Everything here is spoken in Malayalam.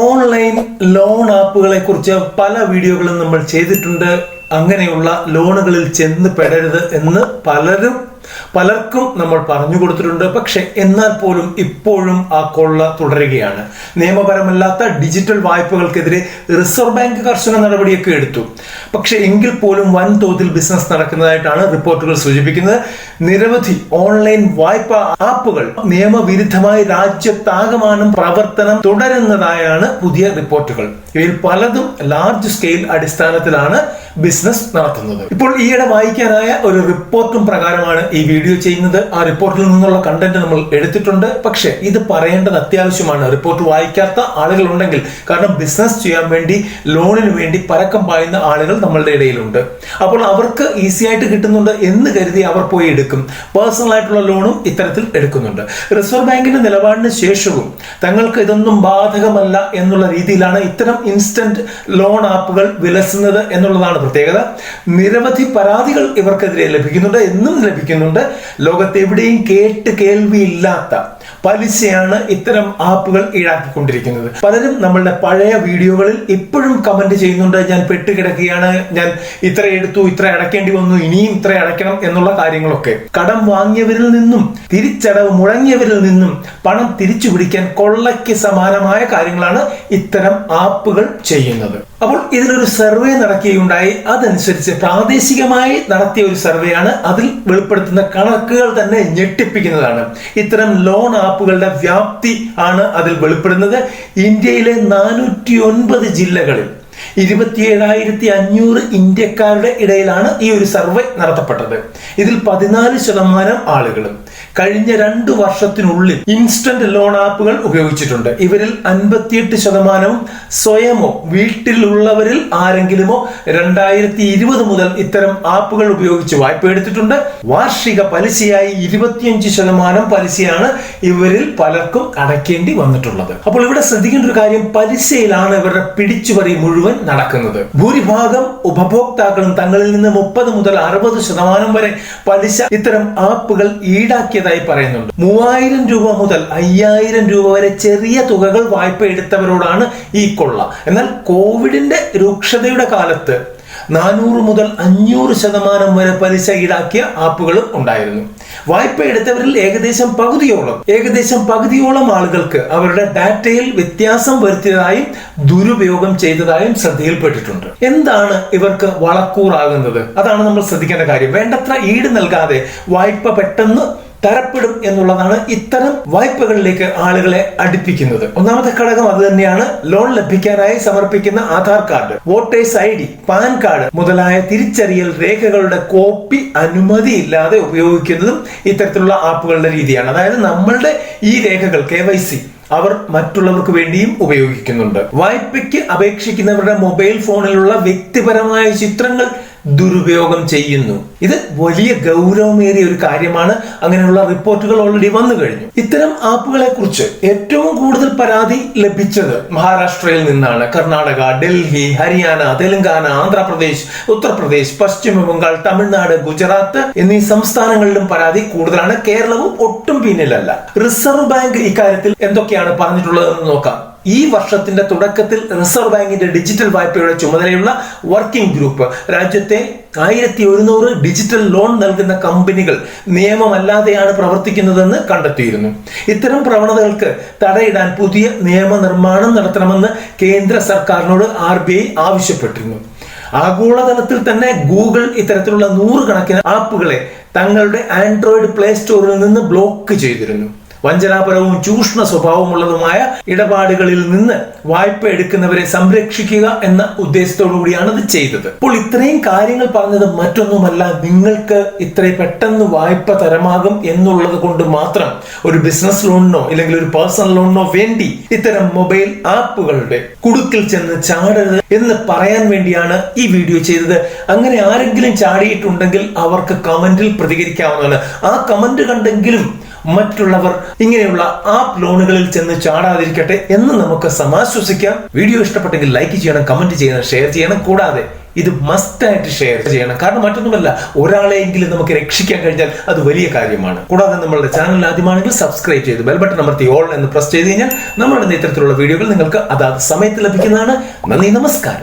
ഓൺലൈൻ ലോൺ ആപ്പുകളെ കുറിച്ച് പല വീഡിയോകളും നമ്മൾ ചെയ്തിട്ടുണ്ട്. അങ്ങനെയുള്ള ലോണുകളിൽ ചെന്ന് പെടരുത് എന്ന് പലരും പലർക്കും നമ്മൾ പറഞ്ഞു കൊടുത്തിട്ടുണ്ട് പക്ഷെ എന്നാൽ പോലും ഇപ്പോഴും ആ കൊള്ള തുടരുകയാണ്. നിയമപരമല്ലാത്ത ഡിജിറ്റൽ വായ്പകൾക്കെതിരെ റിസർവ് ബാങ്ക് കർശന നടപടിയൊക്കെ എടുത്തു. പക്ഷെ എങ്കിൽ പോലും വൻതോതിൽ ബിസിനസ് നടക്കുന്നതായിട്ടാണ് റിപ്പോർട്ടുകൾ സൂചിപ്പിക്കുന്നത്. നിരവധി ഓൺലൈൻ വായ്പ ആപ്പുകൾ നിയമവിരുദ്ധമായി രാജ്യത്താകമാനം പ്രവർത്തനം തുടരുന്നതായാണ് പുതിയ റിപ്പോർട്ടുകൾ. ഇവയിൽ പലതും ലാർജ് സ്കെയിൽ അടിസ്ഥാനത്തിലാണ് ബിസിനസ് നടത്തുന്നത്. ഇപ്പോൾ ഈയിടെ വായിക്കാനായ ഒരു റിപ്പോർട്ടും പ്രകാരമാണ് ഈ വീഡിയോ ചെയ്യുന്നത്. ആ റിപ്പോർട്ടിൽ നിന്നുള്ള കണ്ടന്റ് നമ്മൾ എടുത്തിട്ടുണ്ട്. പക്ഷേ ഇത് പറയേണ്ടത് അത്യാവശ്യമാണ്. റിപ്പോർട്ട് വായിക്കാത്ത ആളുകൾ ഉണ്ടെങ്കിൽ കാരണം ബിസിനസ് ചെയ്യാൻ വേണ്ടി ലോണിന് വേണ്ടി പരക്കം പായുന്ന ആളുകൾ നമ്മളുടെ ഇടയിലുണ്ട്. അപ്പോൾ അവർക്ക് ഈസി ആയിട്ട് കിട്ടുന്നുണ്ട് എന്ന് കരുതി അവർ പോയി എടുക്കും. പേഴ്സണൽ ആയിട്ടുള്ള ലോണും ഇത്തരത്തിൽ എടുക്കുന്നുണ്ട്. റിസർവ് ബാങ്കിന്റെ നിലപാടിന് ശേഷവും തങ്ങൾക്ക് ഇതൊന്നും ബാധകമല്ല എന്നുള്ള രീതിയിലാണ് ഇത്തരം ഇൻസ്റ്റന്റ് ലോൺ ആപ്പുകൾ വിലസുന്നത് എന്നുള്ളതാണ് പ്രത്യേകത? നിരവധി പരാതികൾ ഇവർക്കെതിരെ ലഭിക്കുന്നുണ്ട് എന്നും ലഭിക്കുന്നുണ്ട്. ലോകത്തെവിടെയും കേട്ട് കേൾവിയില്ലാത്ത പലിശയാണ് ഇത്തരം ആപ്പുകൾ ഈടാക്കിക്കൊണ്ടിരിക്കുന്നത്. പലരും നമ്മളുടെ പഴയ വീഡിയോകളിൽ ഇപ്പോഴും കമന്റ് ചെയ്യുന്നുണ്ട് ഞാൻ പെട്ടുകിടക്കുകയാണ് ഞാൻ ഇത്ര എടുത്തു ഇത്ര അടയ്ക്കേണ്ടി വന്നു ഇനിയും ഇത്ര അടയ്ക്കണം എന്നുള്ള കാര്യങ്ങളൊക്കെ. കടം വാങ്ങിയവരിൽ നിന്നും തിരിച്ചടവ് മുടങ്ങിയവരിൽ നിന്നും പണം തിരിച്ചു പിടിക്കാൻ കൊള്ളയ്ക്ക് സമാനമായ കാര്യങ്ങളാണ് ഇത്തരം ആപ്പുകൾ ചെയ്യുന്നത്. അപ്പോൾ ഇതിലൊരു സർവേ നടക്കുകയുണ്ടായി. അതനുസരിച്ച് പ്രാദേശികമായി നടത്തിയ ഒരു സർവേയാണ് അതിൽ വെളിപ്പെടുത്തുന്ന കണക്കുകൾ തന്നെ ഞെട്ടിപ്പിക്കുന്നതാണ്. ഇത്തരം ലോൺ ആപ്പുകളുടെ വ്യാപ്തി ആണ് അതിൽ വെളിപ്പെടുന്നത്. ഇന്ത്യയിലെ നാനൂറ്റി ജില്ലകളിൽ ഇരുപത്തിയേഴായിരത്തി അഞ്ഞൂറ് ഇന്ത്യക്കാരുടെ ഇടയിലാണ് ഈ ഒരു സർവേ നടത്തപ്പെട്ടത്. ഇതിൽ പതിനാല് ശതമാനം ആളുകളും കഴിഞ്ഞ രണ്ടു വർഷത്തിനുള്ളിൽ ഇൻസ്റ്റന്റ് ലോൺ ആപ്പുകൾ ഉപയോഗിച്ചിട്ടുണ്ട്. ഇവരിൽ അൻപത്തിയെട്ട് ശതമാനവും സ്വയമോ വീട്ടിലുള്ളവരിൽ ആരെങ്കിലുമോ രണ്ടായിരത്തി ഇരുപത് മുതൽ ഇത്തരം ആപ്പുകൾ ഉപയോഗിച്ച് വായ്പ എടുത്തിട്ടുണ്ട്. വാർഷിക പലിശയായി ഇരുപത്തിയഞ്ച് ശതമാനം പലിശയാണ് ഇവരിൽ പലർക്കും അടയ്ക്കേണ്ടി വന്നിട്ടുള്ളത്. അപ്പോൾ ഇവിടെ ശ്രദ്ധിക്കേണ്ട ഒരു കാര്യം പലിശയിലാണ് ഇവരുടെ പിടിച്ചുപറി മുഴുവൻ നടക്കുന്നത്. ഭൂരിഭാഗം ഉപഭോക്താക്കളും തങ്ങളിൽ നിന്ന് മുപ്പത് മുതൽ അറുപത് ശതമാനം വരെ പലിശ ഇത്തരം ആപ്പുകൾ ഈടാക്കിയതായി പറയുന്നുണ്ട്. മൂവായിരം രൂപ മുതൽ അയ്യായിരം രൂപ വരെ ചെറിയ തുകകൾ വായ്പ എടുത്തവരോടാണ് ഈ കൊള്ള. എന്നാൽ കോവിഡിന്റെ രൂക്ഷതയുടെ കാലത്ത് നാനൂറ് മുതൽ അഞ്ഞൂറ് ശതമാനം വരെ പലിശ ഈടാക്കിയ ആപ്പുകളും ഉണ്ടായിരുന്നു. വായ്പ എടുത്തവരിൽ ഏകദേശം പകുതിയോളം ഏകദേശം പകുതിയോളം ആളുകൾക്ക് അവരുടെ ഡാറ്റയിൽ വ്യത്യാസം വരുത്തിയതായും ദുരുപയോഗം ചെയ്തതായും ശ്രദ്ധയിൽപ്പെട്ടിട്ടുണ്ട്. എന്താണ് ഇവർക്ക് വളക്കൂറാകുന്നത്? അതാണ് നമ്മൾ ശ്രദ്ധിക്കേണ്ട കാര്യം. വേണ്ടത്ര ഈട് നൽകാതെ വായ്പ പെട്ടെന്ന് തരപ്പെടും എന്നുള്ളതാണ് ഇത്തരം വായ്പകളിലേക്ക് ആളുകളെ അടുപ്പിക്കുന്നത്. ഒന്നാമത്തെ ഘടകം അത് തന്നെയാണ്. ലോൺ ലഭിക്കാനായി സമർപ്പിക്കുന്ന Aadhaar card voters I D PAN card മുതലായ തിരിച്ചറിയൽ രേഖകളുടെ കോപ്പി അനുമതിയില്ലാതെ ഉപയോഗിക്കുന്നതും ഇത്തരത്തിലുള്ള ആപ്പുകളുടെ രീതിയാണ്. അതായത് നമ്മളുടെ ഈ രേഖകൾ കെ അവർ മറ്റുള്ളവർക്ക് വേണ്ടിയും ഉപയോഗിക്കുന്നുണ്ട്. വായ്പയ്ക്ക് അപേക്ഷിക്കുന്നവരുടെ മൊബൈൽ ഫോണിലുള്ള വ്യക്തിപരമായ ചിത്രങ്ങൾ ദുരുപയോഗം ചെയ്യുന്നു. ഇത് വലിയ ഗൗരവമേറിയ ഒരു കാര്യമാണ്. അങ്ങനെയുള്ള റിപ്പോർട്ടുകൾ ഓൾറെഡി വന്നു കഴിഞ്ഞു. ഇത്തരം ആപ്പുകളെ കുറിച്ച് ഏറ്റവും കൂടുതൽ പരാതി ലഭിച്ചത് മഹാരാഷ്ട്രയിൽ നിന്നാണ്. കർണാടക ഡൽഹി ഹരിയാന തെലങ്കാന ആന്ധ്രാപ്രദേശ് ഉത്തർപ്രദേശ് പശ്ചിമ ബംഗാൾ തമിഴ്നാട് ഗുജറാത്ത് എന്നീ സംസ്ഥാനങ്ങളിലും പരാതി കൂടുതലാണ്. കേരളവും ഒട്ടും പിന്നിലല്ല. റിസർവ് ബാങ്ക് ഇക്കാര്യത്തിൽ എന്തൊക്കെയാണ് പറഞ്ഞിട്ടുള്ളതെന്ന് നോക്കാം. ഈ വർഷത്തിന്റെ തുടക്കത്തിൽ റിസർവ് ബാങ്കിന്റെ ഡിജിറ്റൽ വായ്പയുടെ ചുമതലയുള്ള വർക്കിംഗ് ഗ്രൂപ്പ് രാജ്യത്തെ ആയിരത്തി ഒരുന്നൂറ് ഡിജിറ്റൽ ലോൺ നൽകുന്ന കമ്പനികൾ നിയമമല്ലാതെയാണ് പ്രവർത്തിക്കുന്നതെന്ന് കണ്ടെത്തിയിരുന്നു. ഇത്തരം പ്രവണതകൾക്ക് തടയിടാൻ പുതിയ നിയമനിർമ്മാണം നടത്തണമെന്ന് കേന്ദ്ര സർക്കാരിനോട് ആർ ആവശ്യപ്പെട്ടിരുന്നു. ആഗോളതലത്തിൽ തന്നെ ഗൂഗിൾ ഇത്തരത്തിലുള്ള നൂറുകണക്കിന് ആപ്പുകളെ തങ്ങളുടെ ആൻഡ്രോയിഡ് പ്ലേ സ്റ്റോറിൽ നിന്ന് ബ്ലോക്ക് ചെയ്തിരുന്നു. വഞ്ചനാപരവും ചൂഷണ സ്വഭാവമുള്ളതുമായ ഇടപാടുകളിൽ നിന്ന് വായ്പ എടുക്കുന്നവരെ സംരക്ഷിക്കുക എന്ന ഉദ്ദേശത്തോടു കൂടിയാണ് ഇത് ചെയ്തത്. അപ്പോൾ ഇത്രയും കാര്യങ്ങൾ പറഞ്ഞത് മറ്റൊന്നുമല്ല നിങ്ങൾക്ക് ഇത്ര പെട്ടെന്ന് വായ്പ തരമാകും എന്നുള്ളത് കൊണ്ട് മാത്രം ഒരു ബിസിനസ് ലോണിനോ അല്ലെങ്കിൽ ഒരു പേഴ്സണൽ ലോണിനോ വേണ്ടി ഇത്തരം മൊബൈൽ ആപ്പുകളുടെ കുടുക്കിൽ ചെന്ന് ചാടരുത് എന്ന് പറയാൻ വേണ്ടിയാണ് ഈ വീഡിയോ ചെയ്തത്. അങ്ങനെ ആരെങ്കിലും ചാടിയിട്ടുണ്ടെങ്കിൽ അവർക്ക് കമന്റിൽ പ്രതികരിക്കാവുന്നതാണ്. ആ കമന്റ് കണ്ടെങ്കിലും മറ്റുള്ളവർ ഇങ്ങനെയുള്ള ആപ്പ് ലോണുകളിൽ ചെന്ന് ചാടാതിരിക്കട്ടെ എന്ന് നമുക്ക് സമാശ്വസിക്കാം. വീഡിയോ ഇഷ്ടപ്പെട്ടെങ്കിൽ ലൈക്ക് ചെയ്യണം കമന്റ് ചെയ്യണം ഷെയർ ചെയ്യണം. കൂടാതെ ഇത് മസ്റ്റായിട്ട് ഷെയർ ചെയ്യണം. കാരണം മറ്റൊന്നുമല്ല ഒരാളെയെങ്കിലും നമുക്ക് രക്ഷിക്കാൻ കഴിഞ്ഞാൽ അത് വലിയ കാര്യമാണ്. കൂടാതെ നമ്മളുടെ ചാനൽ ആദ്യമാണെങ്കിൽ സബ്സ്ക്രൈബ് ചെയ്ത് ബെൽ ബട്ടൺ അമർത്തി ഓൾ എന്ന് പ്രസ് ചെയ്ത് കഴിഞ്ഞാൽ നമ്മളുടെ ഇത്തരത്തിലുള്ള വീഡിയോകൾ നിങ്ങൾക്ക് അതാത് സമയത്ത് ലഭിക്കുന്നതാണ്. നന്ദി നമസ്കാരം.